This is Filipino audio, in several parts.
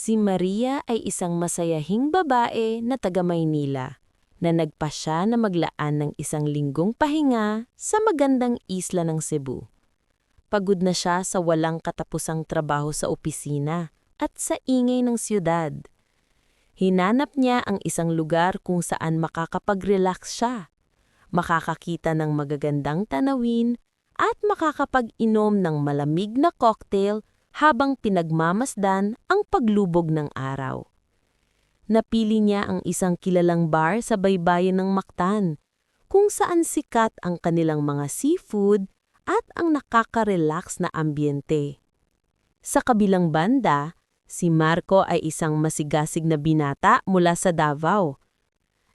Si Maria ay isang masayahing babae na taga Maynila na nagpasya na maglaan ng isang linggong pahinga sa magandang isla ng Cebu. Pagod na siya sa walang katapusang trabaho sa opisina at sa ingay ng siyudad. Hinanap niya ang isang lugar kung saan makakapag-relax siya, makakakita ng magagandang tanawin at makakapag-inom ng malamig na cocktail habang pinagmamasdan ang paglubog ng araw. Napili niya ang isang kilalang bar sa baybayin ng Mactan, kung saan sikat ang kanilang mga seafood at ang nakaka-relax na ambiente. Sa kabilang banda, si Marco ay isang masigasig na binata mula sa Davao.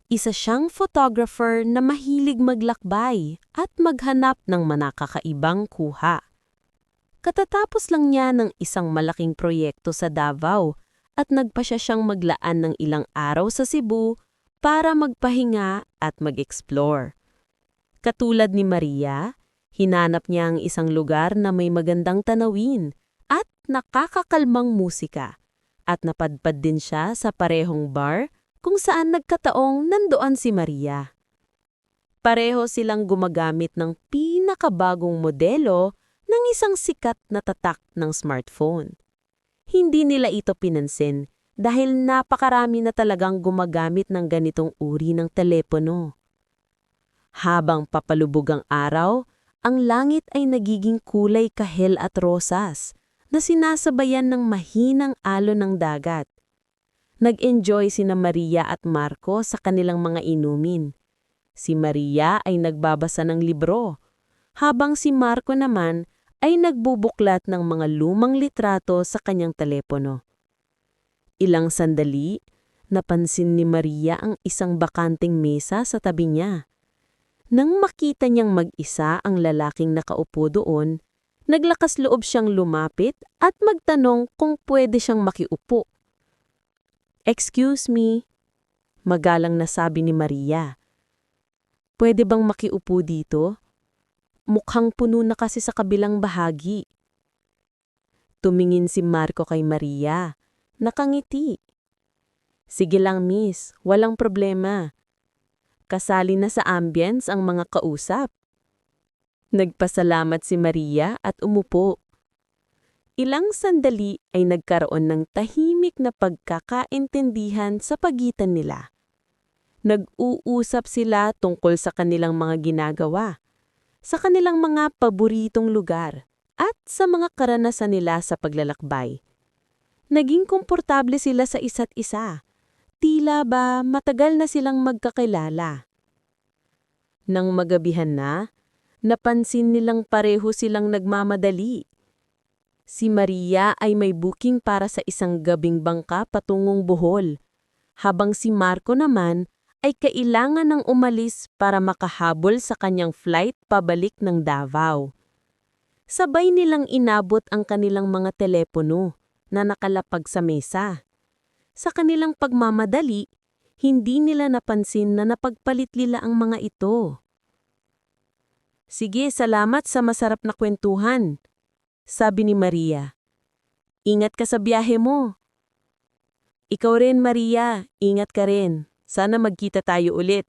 Isa siyang photographer na mahilig maglakbay at maghanap ng manakakaibang kuha. Katatapos lang niya ng isang malaking proyekto sa Davao at nagpa siya siyang maglaan ng ilang araw sa Cebu para magpahinga at mag-explore. Katulad ni Maria, hinanap niya ang isang lugar na may magandang tanawin at nakakakalmang musika at napadpad din siya sa parehong bar kung saan nagkataong nandoon si Maria. Pareho silang gumagamit ng pinakabagong modelo ng isang sikat na tatak ng smartphone. Hindi nila ito pinansin dahil napakarami na talagang gumagamit ng ganitong uri ng telepono. Habang papalubog ang araw, ang langit ay nagiging kulay kahel at rosas na sinasabayan ng mahinang alon ng dagat. Nag-enjoy sina Maria at Marco sa kanilang mga inumin. Si Maria ay nagbabasa ng libro, habang si Marco naman ay nagbubuklat ng mga lumang litrato sa kanyang telepono. Ilang sandali, napansin ni Maria ang isang bakanting mesa sa tabi niya. Nang makita niyang mag-isa ang lalaking nakaupo doon, naglakas loob siyang lumapit at magtanong kung pwede siyang makiupo. Excuse me, magalang na sabi ni Maria. Pwede bang makiupo dito? Mukhang puno na kasi sa kabilang bahagi. Tumingin si Marco kay Maria. Nakangiti. Sige lang miss, walang problema. Kasali na sa ambience ang mga kausap. Nagpasalamat si Maria at umupo. Ilang sandali ay nagkaroon ng tahimik na pagkakaintindihan sa pagitan nila. Nag-uusap sila tungkol sa kanilang mga ginagawa sa kanilang mga paboritong lugar at sa mga karanasan nila sa paglalakbay. Naging komportable sila sa isa't isa. Tila ba matagal na silang magkakilala. Nang magabihan na, napansin nilang pareho silang nagmamadali. Si Maria ay may booking para sa isang gabing bangka patungong Bohol, habang si Marco naman ay kailangan ng umalis para makahabol sa kanyang flight pabalik ng Davao. Sabay nilang inabot ang kanilang mga telepono na nakalapag sa mesa. Sa kanilang pagmamadali, hindi nila napansin na napagpalit nila ang mga ito. Sige, salamat sa masarap na kwentuhan, sabi ni Maria. Ingat ka sa biyahe mo. Ikaw rin, Maria. Ingat ka rin. Sana magkita tayo ulit,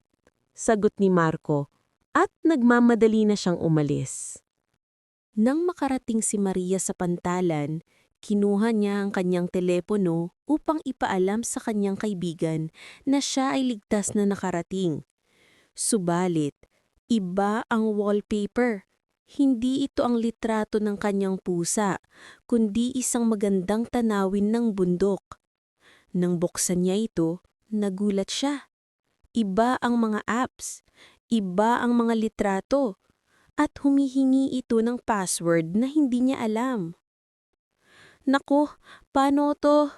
sagot ni Marco at nagmamadali na siyang umalis. Nang makarating si Maria sa pantalan, kinuha niya ang kanyang telepono upang ipaalam sa kanyang kaibigan na siya ay ligtas na nakarating. Subalit, iba ang wallpaper. Hindi ito ang litrato ng kanyang pusa, kundi isang magandang tanawin ng bundok. Nang buksan niya ito, Nagulat siya. Iba ang mga apps, iba ang mga litrato, at humihingi ito ng password na hindi niya alam. Nako, paano to?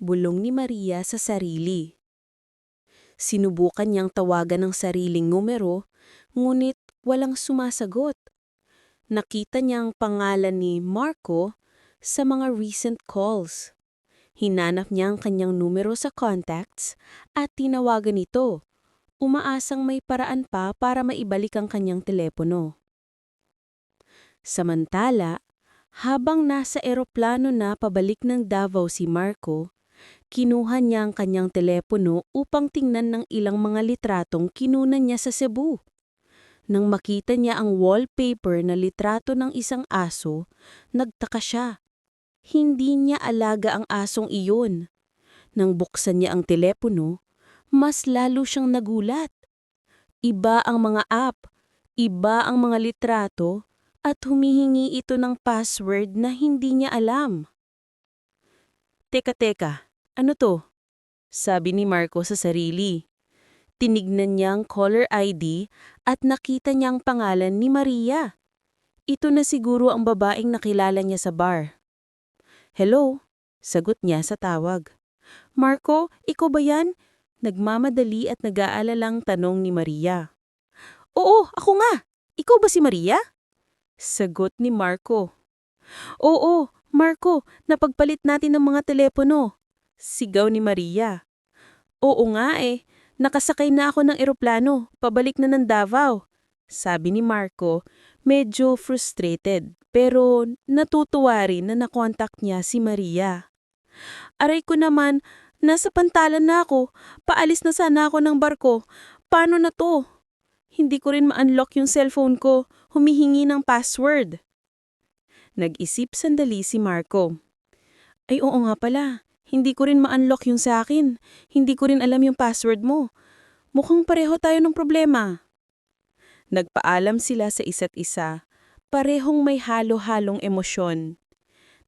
Bulong ni Maria sa sarili. Sinubukan niyang tawagan ng sariling numero, ngunit walang sumasagot. Nakita niya ang pangalan ni Marco sa mga recent calls. Hinanap niya ang kanyang numero sa contacts at tinawagan ito. Umaasang may paraan pa para maibalik ang kanyang telepono. Samantala, Habang nasa eroplano na pabalik ng Davao si Marco, kinuha niya ang kanyang telepono upang tingnan ng ilang mga litratong kinunan niya sa Cebu. Nang makita niya ang wallpaper na litrato ng isang aso, nagtaka siya. Hindi niya alaga ang asong iyon. Nang buksan niya ang telepono, mas lalo siyang nagulat. Iba ang mga app, iba ang mga litrato, at humihingi ito ng password na hindi niya alam. Teka teka, ano to? Sabi ni Marco sa sarili. Tinignan niya ang caller ID at nakita niya ang pangalan ni Maria. Ito na siguro ang babaeng nakilala niya sa bar. Hello? Sagot niya sa tawag. Marco, ikaw ba yan? Nagmamadali at nag-aalalang tanong ni Maria. Oo, ako nga. Ikaw ba si Maria? Sagot ni Marco. Oo, Marco, napagpalit natin ng mga telepono. Sigaw ni Maria. Oo nga eh, nakasakay na ako ng eroplano, pabalik na ng Davao. Sabi ni Marco, medyo frustrated, pero natutuwa rin na nakontak niya si Maria. Aray ko naman, nasa pantalan na ako, paalis na sana ako ng barko. Paano na to? Hindi ko rin ma-unlock yung cellphone ko, humihingi ng password. Nag-isip sandali si Marco. Ay oo nga pala, hindi ko rin ma-unlock yung sa akin. Hindi ko rin alam yung password mo. Mukhang pareho tayo ng problema. Nagpaalam sila sa isa't isa. Parehong may halo-halong emosyon.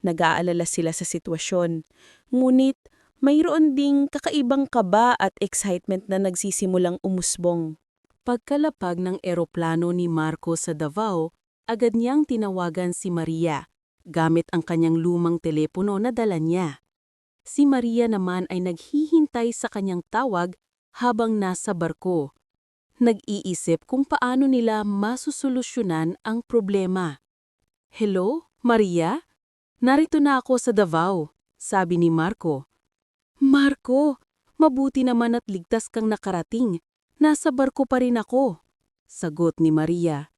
Nag-aalala sila sa sitwasyon. Ngunit mayroon ding kakaibang kaba at excitement na nagsisimulang umusbong. Pagkalapag ng eroplano ni Marco sa Davao, agad niyang tinawagan si Maria, gamit ang kanyang lumang telepono na dala niya. Si Maria naman ay naghihintay sa kanyang tawag habang nasa barko. Nag-iisip kung paano nila masusolusyonan ang problema. Hello, Maria? Narito na ako sa Davao, sabi ni Marco. Marco, mabuti naman at ligtas kang nakarating. Nasa barko pa rin ako, sagot ni Maria.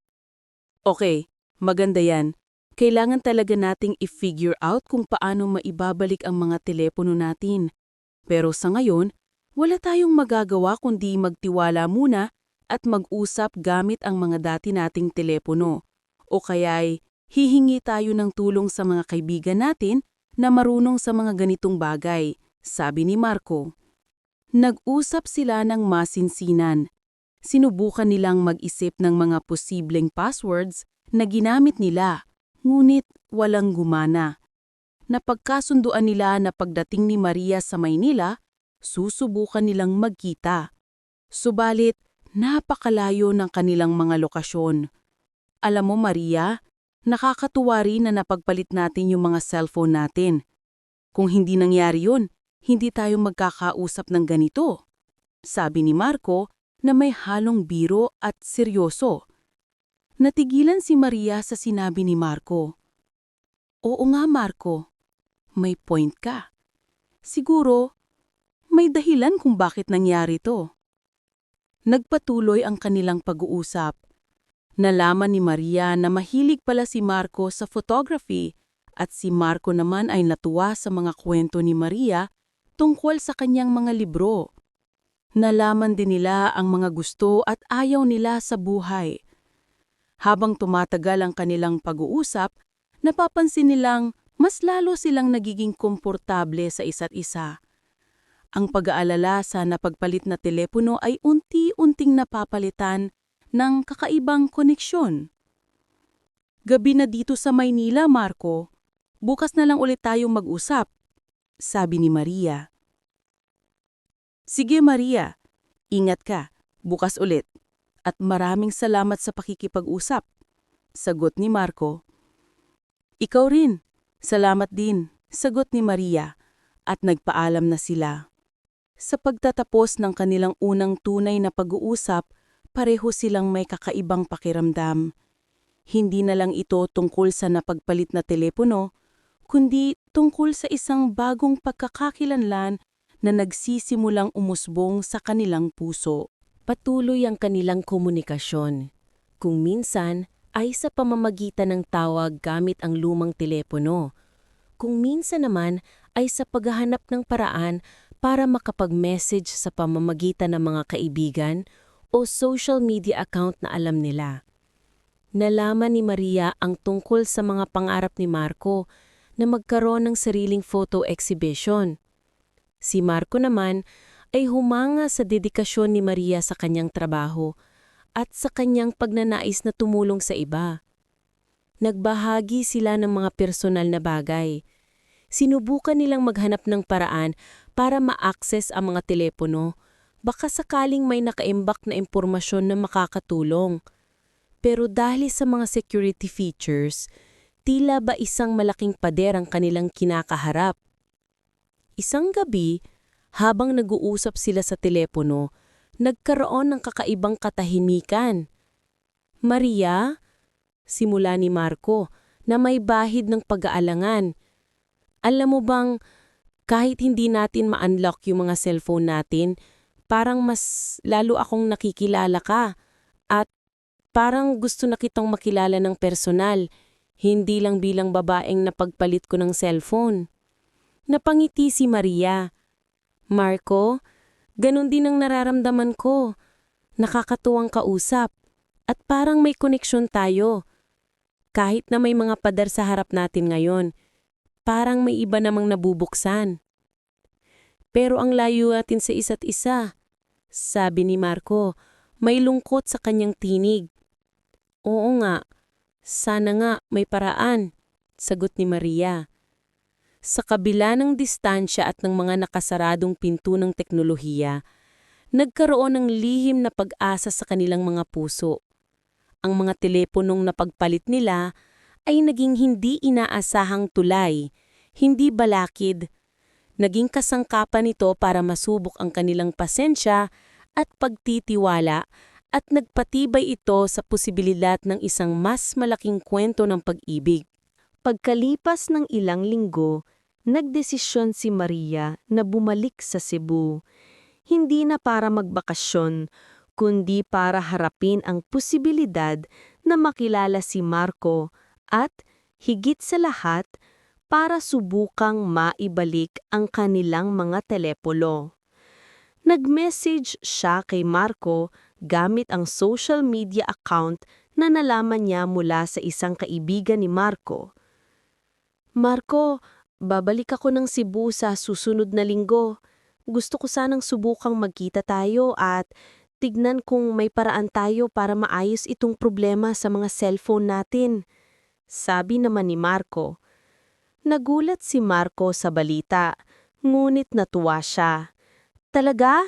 Okay, maganda yan. Kailangan talaga nating i-figure out kung paano maibabalik ang mga telepono natin. Pero sa ngayon, wala tayong magagawa kundi magtiwala muna at mag-usap gamit ang mga dati nating telepono. O kaya'y hihingi tayo ng tulong sa mga kaibigan natin na marunong sa mga ganitong bagay, sabi ni Marco. Nag-usap sila ng masinsinan. Sinubukan nilang mag-isip ng mga posibleng passwords na ginamit nila, ngunit walang gumana. Napagkasunduan nila na pagdating ni Maria sa Maynila, susubukan nilang magkita. Subalit, napakalayo ng kanilang mga lokasyon. Alam mo Maria, nakakatuwa rin na napagpalit natin yung mga cellphone natin. Kung hindi nangyari yun, hindi tayo magkakausap ng ganito. Sabi ni Marco na may halong biro at seryoso. Natigilan si Maria sa sinabi ni Marco. Oo nga Marco, may point ka. Siguro, may dahilan kung bakit nangyari to. Nagpatuloy ang kanilang pag-uusap. Nalaman ni Maria na mahilig pala si Marco sa photography at si Marco naman ay natuwa sa mga kwento ni Maria tungkol sa kanyang mga libro. Nalaman din nila ang mga gusto at ayaw nila sa buhay. Habang tumatagal ang kanilang pag-uusap, napapansin nilang mas lalo silang nagiging komportable sa isa't isa. Ang pag-aalala sa napagpalit na telepono ay unti-unting napapalitan ng kakaibang koneksyon. Gabi na dito sa Maynila, Marco. Bukas na lang ulit tayong mag-usap, sabi ni Maria. Sige Maria, ingat ka, bukas ulit. At maraming salamat sa pakikipag-usap, sagot ni Marco. Ikaw rin, salamat din, sagot ni Maria, at nagpaalam na sila. Sa pagtatapos ng kanilang unang tunay na pag-uusap, pareho silang may kakaibang pakiramdam. Hindi na lang ito tungkol sa napagpalit na telepono, kundi tungkol sa isang bagong pagkakakilanlan na nagsisimulang umusbong sa kanilang puso. Patuloy ang kanilang komunikasyon. Kung minsan, ay sa pamamagitan ng tawag gamit ang lumang telepono. Kung minsan naman ay sa paghahanap ng paraan para makapag-message sa pamamagitan ng mga kaibigan o social media account na alam nila. Nalaman ni Maria ang tungkol sa mga pangarap ni Marco na magkaroon ng sariling photo exhibition. Si Marco naman ay humanga sa dedikasyon ni Maria sa kanyang trabaho at sa kanyang pagnanais na tumulong sa iba. Nagbahagi sila ng mga personal na bagay. Sinubukan nilang maghanap ng paraan para ma-access ang mga telepono, baka sakaling may nakaimbak na impormasyon na makakatulong. Pero dahil sa mga security features, tila ba isang malaking pader ang kanilang kinakaharap. Isang gabi, habang nag-uusap sila sa telepono, nagkaroon ng kakaibang katahimikan. Maria, simula ni Marco, na may bahid ng pag-aalangan. Alam mo bang, kahit hindi natin ma-unlock yung mga cellphone natin, parang mas lalo akong nakikilala ka. At parang gusto na kitang makilala ng personal, hindi lang bilang babaeng napagpalit ko ng cellphone. Napangiti si Maria. Marco, Ganon din ang nararamdaman ko. Nakakatuwang kausap. At parang may koneksyon tayo. Kahit na may mga padar sa harap natin ngayon, parang may iba namang nabubuksan. Pero ang layo natin sa isa't isa, sabi ni Marco, may lungkot sa kanyang tinig. Oo nga, sana nga may paraan, sagot ni Maria. Sa kabila ng distansya at ng mga nakasaradong pinto ng teknolohiya, nagkaroon ng lihim na pag-asa sa kanilang mga puso. Ang mga teleponong napagpalit nila ay naging hindi inaasahang tulay, hindi balakid. Naging kasangkapan nito para masubok ang kanilang pasensya at pagtitiwala at nagpatibay ito sa posibilidad ng isang mas malaking kwento ng pag-ibig. Pagkalipas ng ilang linggo, nagdesisyon si Maria na bumalik sa Cebu, hindi na para magbakasyon, kundi para harapin ang posibilidad na makilala si Marco at, higit sa lahat, para subukang maibalik ang kanilang mga telepono. Nag-message siya kay Marco gamit ang social media account na nalaman niya mula sa isang kaibigan ni Marco. Marco, babalik ako ng Cebu sa susunod na linggo. Gusto ko sanang subukang magkita tayo at tignan kung may paraan tayo para maayos itong problema sa mga cellphone natin. Sabi naman ni Marco. Nagulat si Marco sa balita, ngunit natuwa siya. Talaga?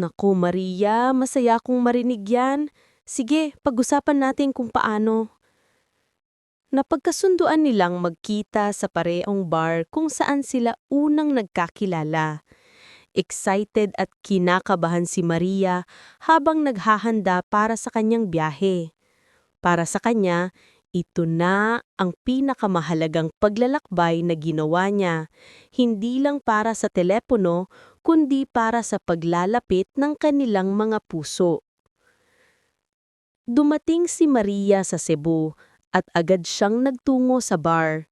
Naku Maria, masaya kong marinig yan. Sige, pag-usapan natin kung paano. Napagkasunduan nilang magkita sa pareong bar kung saan sila unang nagkakilala. Excited at kinakabahan si Maria habang naghahanda para sa kanyang biyahe. Para sa kanya, ito na ang pinakamahalagang paglalakbay na ginawa niya, hindi lang para sa telepono, kundi para sa paglalapit ng kanilang mga puso. Dumating si Maria sa Cebu at agad siyang nagtungo sa bar.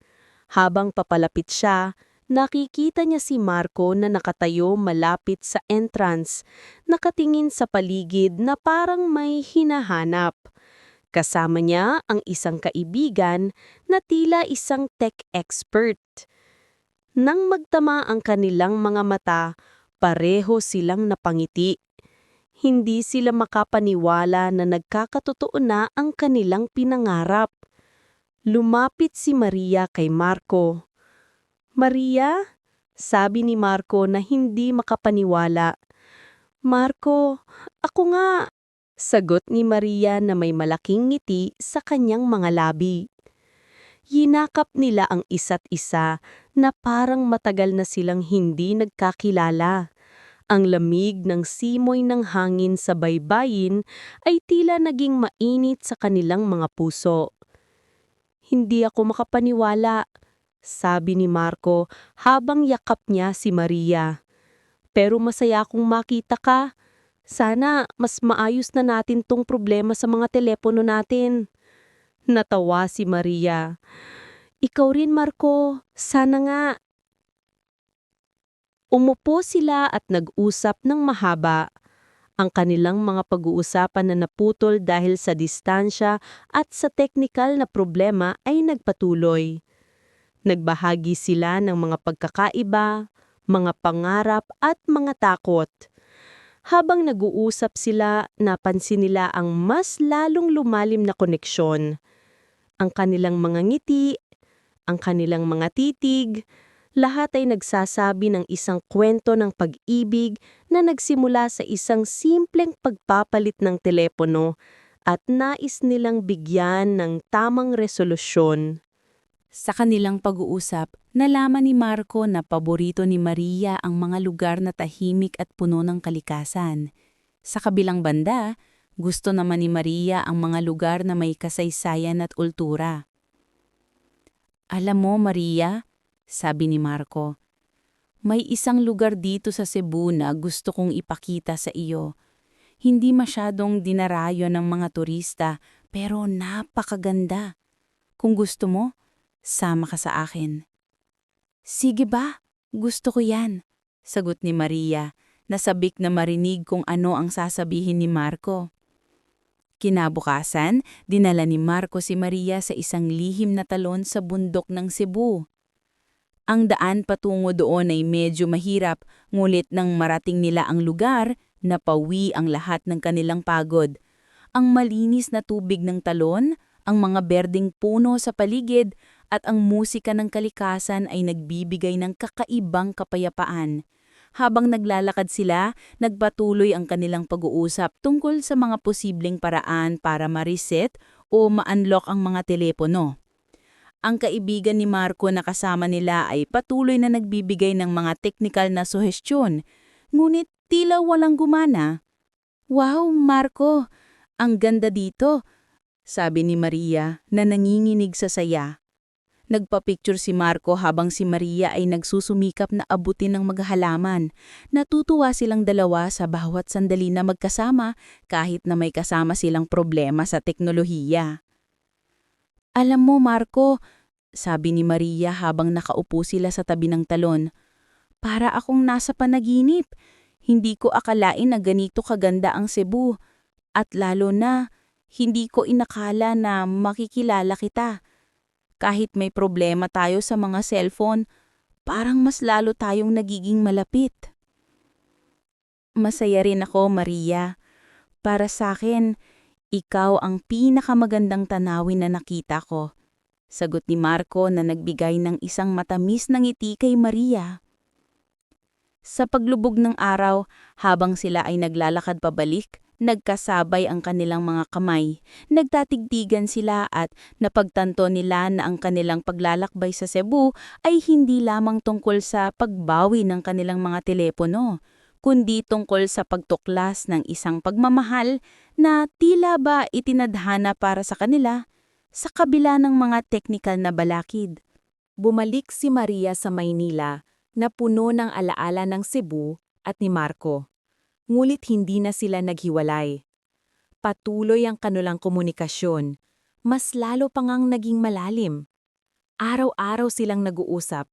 Habang papalapit siya, nakikita niya si Marco na nakatayo malapit sa entrance, nakatingin sa paligid na parang may hinahanap. Kasama niya ang isang kaibigan na tila isang tech expert. Nang magtama ang kanilang mga mata, pareho silang napangiti. Hindi sila makapaniwala na nagkakatotoo na ang kanilang pinangarap. Lumapit si Maria kay Marco. Maria, sabi ni Marco na hindi makapaniwala. Marco, ako nga, sagot ni Maria na may malaking ngiti sa kanyang mga labi. Yinakap nila ang isa't isa na parang matagal na silang hindi nagkakilala. Ang lamig ng simoy ng hangin sa baybayin ay tila naging mainit sa kanilang mga puso. Hindi ako makapaniwala, sabi ni Marco habang yakap niya si Maria. Pero masaya akong makita ka. Sana mas maayos na natin tong problema sa mga telepono natin. Natawa si Maria. Ikaw rin, Marco. Sana nga. Umupo sila at nag-usap ng mahaba. Ang kanilang mga pag-uusapan na naputol dahil sa distansya at sa teknikal na problema ay nagpatuloy. Nagbahagi sila ng mga pagkakaiba, mga pangarap at mga takot. Habang nag-uusap sila, napansin nila ang mas lalong lumalim na koneksyon. Ang kanilang mga ngiti, ang kanilang mga titig, lahat ay nagsasabi ng isang kwento ng pag-ibig na nagsimula sa isang simpleng pagpapalit ng telepono at nais nilang bigyan ng tamang resolusyon. Sa kanilang pag-uusap, nalaman ni Marco na paborito ni Maria ang mga lugar na tahimik at puno ng kalikasan. Sa kabilang banda, gusto naman ni Maria ang mga lugar na may kasaysayan at ultura. Alam mo, Maria, sabi ni Marco, may isang lugar dito sa Cebu na gusto kong ipakita sa iyo. Hindi masyadong dinarayo ng mga turista, pero napakaganda. Kung gusto mo, sama ka sa akin. Sige ba? Gusto ko yan, sagot ni Maria, nasabik na marinig kung ano ang sasabihin ni Marco. Kinabukasan, dinala ni Marco si Maria sa isang lihim na talon sa bundok ng Cebu. Ang daan patungo doon ay medyo mahirap, ngulit nang marating nila ang lugar, napawi ang lahat ng kanilang pagod. Ang malinis na tubig ng talon, ang mga berdeng puno sa paligid, at ang musika ng kalikasan ay nagbibigay ng kakaibang kapayapaan. Habang naglalakad sila, nagpatuloy ang kanilang pag-uusap tungkol sa mga posibleng paraan para ma-reset o ma-unlock ang mga telepono. Ang kaibigan ni Marco na kasama nila ay patuloy na nagbibigay ng mga teknikal na suhestyon, ngunit tila walang gumana. Wow, Marco! Ang ganda dito! Sabi ni Maria na nanginginig sa saya. Nagpa-picture si Marco habang si Maria ay nagsusumikap na abutin ng maghalaman. Natutuwa silang dalawa sa bawat sandali na magkasama kahit na may kasama silang problema sa teknolohiya. Alam mo, Marco, sabi ni Maria habang nakaupo sila sa tabi ng talon, para akong nasa panaginip. Hindi ko akalain na ganito kaganda ang Cebu. At lalo na, hindi ko inakala na makikilala kita. Kahit may problema tayo sa mga cellphone, parang mas lalo tayong nagiging malapit. Masaya rin ako, Maria. Para sa akin, ikaw ang pinakamagandang tanawin na nakita ko. Sagot ni Marco na nagbigay ng isang matamis na ngiti kay Maria. Sa paglubog ng araw, habang sila ay naglalakad pabalik, Nagkasabay ang kanilang mga kamay, nagtatigtigan sila at napagtanto nila na ang kanilang paglalakbay sa Cebu ay hindi lamang tungkol sa pagbawi ng kanilang mga telepono, kundi tungkol sa pagtuklas ng isang pagmamahal na tila ba itinadhana para sa kanila sa kabila ng mga teknikal na balakid. Bumalik si Maria sa Maynila na puno ng alaala ng Cebu at ni Marco ngulit hindi na sila naghiwalay. Patuloy ang kanulang komunikasyon, mas lalo pang ang naging malalim. Araw-araw silang nag-uusap,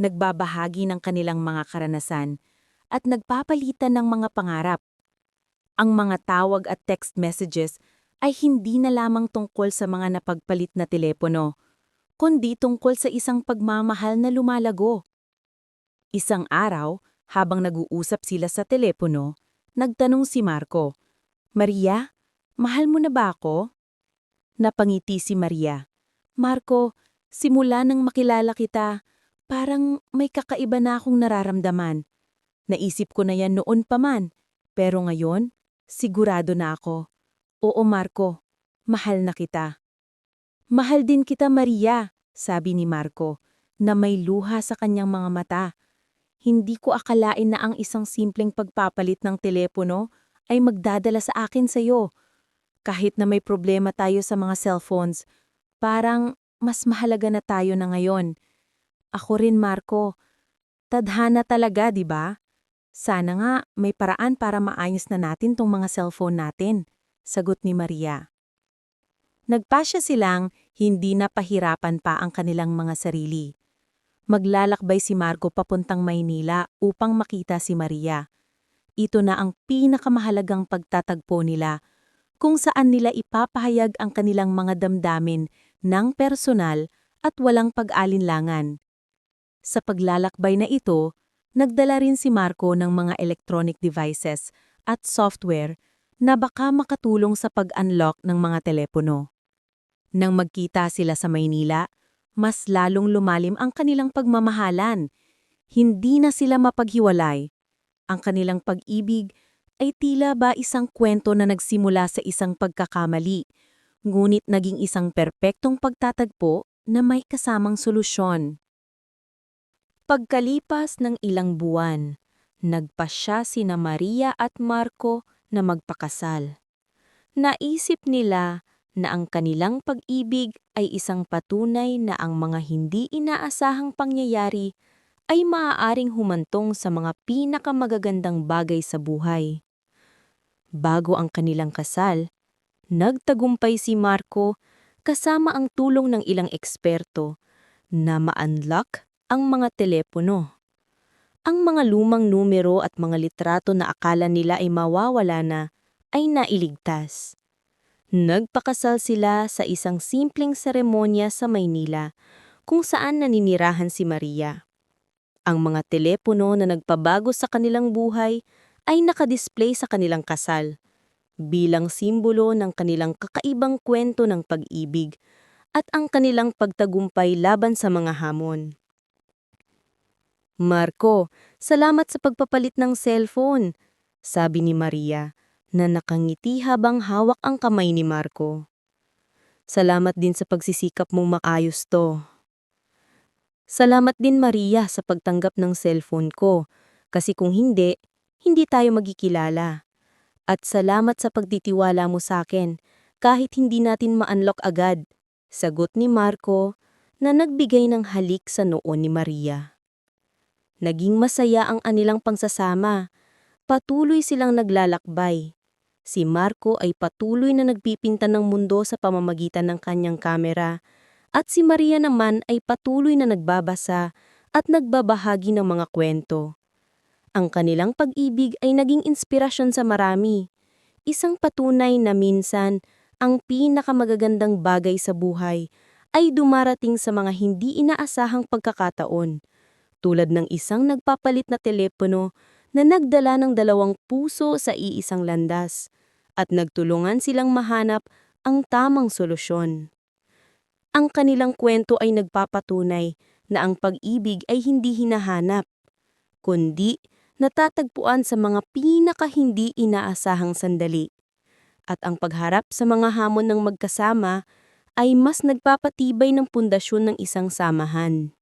nagbabahagi ng kanilang mga karanasan, at nagpapalitan ng mga pangarap. Ang mga tawag at text messages ay hindi na lamang tungkol sa mga napagpalit na telepono, kundi tungkol sa isang pagmamahal na lumalago. Isang araw, habang nag-uusap sila sa telepono, nagtanong si Marco, Maria, mahal mo na ba ako? Napangiti si Maria. Marco, simula nang makilala kita, parang may kakaiba na akong nararamdaman. Naisip ko na yan noon pa man, pero ngayon, sigurado na ako. Oo Marco, mahal na kita. Mahal din kita Maria, sabi ni Marco, na may luha sa kanyang mga mata. Hindi ko akalain na ang isang simpleng pagpapalit ng telepono ay magdadala sa akin sa iyo. Kahit na may problema tayo sa mga cellphones, parang mas mahalaga na tayo na ngayon. Ako rin, Marco. Tadhana talaga, di ba? Sana nga may paraan para maayos na natin tong mga cellphone natin, sagot ni Maria. Nagpasya silang hindi na pahirapan pa ang kanilang mga sarili. Maglalakbay si Marco papuntang Maynila upang makita si Maria. Ito na ang pinakamahalagang pagtatagpo nila kung saan nila ipapahayag ang kanilang mga damdamin ng personal at walang pag-alinlangan. Sa paglalakbay na ito, nagdala rin si Marco ng mga electronic devices at software na baka makatulong sa pag-unlock ng mga telepono. Nang magkita sila sa Maynila, mas lalong lumalim ang kanilang pagmamahalan. Hindi na sila mapaghiwalay. Ang kanilang pag-ibig ay tila ba isang kwento na nagsimula sa isang pagkakamali, ngunit naging isang perpektong pagtatagpo na may kasamang solusyon. Pagkalipas ng ilang buwan, nagpasya sina Maria at Marco na magpakasal. Naisip nila na ang kanilang pag-ibig ay isang patunay na ang mga hindi inaasahang pangyayari ay maaaring humantong sa mga pinakamagagandang bagay sa buhay. Bago ang kanilang kasal, nagtagumpay si Marco kasama ang tulong ng ilang eksperto na ma-unlock ang mga telepono. Ang mga lumang numero at mga litrato na akala nila ay mawawala na ay nailigtas. Nagpakasal sila sa isang simpleng seremonya sa Maynila kung saan naninirahan si Maria. Ang mga telepono na nagpabago sa kanilang buhay ay nakadisplay sa kanilang kasal bilang simbolo ng kanilang kakaibang kwento ng pag-ibig at ang kanilang pagtagumpay laban sa mga hamon. Marco, salamat sa pagpapalit ng cellphone, sabi ni Maria na nakangiti habang hawak ang kamay ni Marco. Salamat din sa pagsisikap mong maayos to. Salamat din Maria sa pagtanggap ng cellphone ko, kasi kung hindi, hindi tayo magkikilala. At salamat sa pagtitiwala mo sa akin, kahit hindi natin ma-unlock agad. Sagot ni Marco na nagbigay ng halik sa noo ni Maria. Naging masaya ang anilang pangsasama. Patuloy silang naglalakbay. Si Marco ay patuloy na nagpipinta ng mundo sa pamamagitan ng kanyang kamera at si Maria naman ay patuloy na nagbabasa at nagbabahagi ng mga kwento. Ang kanilang pag-ibig ay naging inspirasyon sa marami. Isang patunay na minsan ang pinakamagagandang bagay sa buhay ay dumarating sa mga hindi inaasahang pagkakataon, tulad ng isang nagpapalit na telepono na nagdala ng dalawang puso sa iisang landas at nagtulungan silang mahanap ang tamang solusyon. Ang kanilang kwento ay nagpapatunay na ang pag-ibig ay hindi hinahanap, kundi natatagpuan sa mga pinaka hindi inaasahang sandali. At ang pagharap sa mga hamon ng magkasama ay mas nagpapatibay ng pundasyon ng isang samahan.